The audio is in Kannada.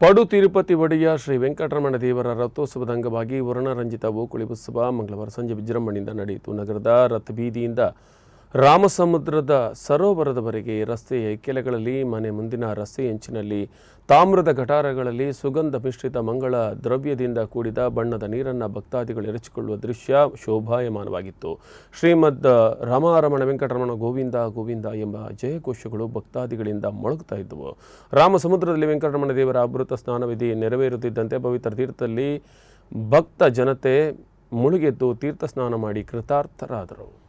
ಪಡು ತಿರುಪತಿ ಒಡೆಯ ಶ್ರೀ ವೆಂಕಟರಮಣ ದೇವರ ರಥೋತ್ಸವದ ಅಂಗವಾಗಿ ವರ್ಣರಂಜಿತ ಓಕುಳಿ ಉತ್ಸವ ಮಂಗಳವಾರ ಸಂಜೆ ವಿಜೃಂಭಣೆಯಿಂದ ನಡೆಯಿತು. ನಗರದ ರಥಬೀದಿಯಿಂದ ರಾಮಸಮುದ್ರದ ಸರೋವರದವರೆಗೆ ರಸ್ತೆಯ ಇಕ್ಕೆಲೆಗಳಲ್ಲಿ ಮನೆ ಮುಂದಿನ ರಸ್ತೆ ಹೆಂಚಿನಲ್ಲಿ ತಾಮ್ರದ ಗಟಾರಗಳಲ್ಲಿ ಸುಗಂಧ ಮಿಶ್ರಿತ ಮಂಗಳ ದ್ರವ್ಯದಿಂದ ಕೂಡಿದ ಬಣ್ಣದ ನೀರನ್ನು ಭಕ್ತಾದಿಗಳು ಎರಚಿಕೊಳ್ಳುವ ದೃಶ್ಯ ಶೋಭಾಯಮಾನವಾಗಿತ್ತು. ಶ್ರೀಮದ್ ರಾಮಾರಮಣ ವೆಂಕಟರಮಣ ಗೋವಿಂದ ಗೋವಿಂದ ಎಂಬ ಜಯಘೋಷಗಳು ಭಕ್ತಾದಿಗಳಿಂದ ಮೊಳಗುತ್ತಾ ಇದ್ದವು. ರಾಮಸಮುದ್ರದಲ್ಲಿ ವೆಂಕಟರಮಣ ದೇವರ ಅಮೃತ ಸ್ನಾನವಿಧಿ ನೆರವೇರುತ್ತಿದ್ದಂತೆ ಪವಿತ್ರ ತೀರ್ಥದಲ್ಲಿ ಭಕ್ತ ಜನತೆ ಮುಳುಗೆದ್ದು ತೀರ್ಥ ಸ್ನಾನ ಮಾಡಿ ಕೃತಾರ್ಥರಾದರು.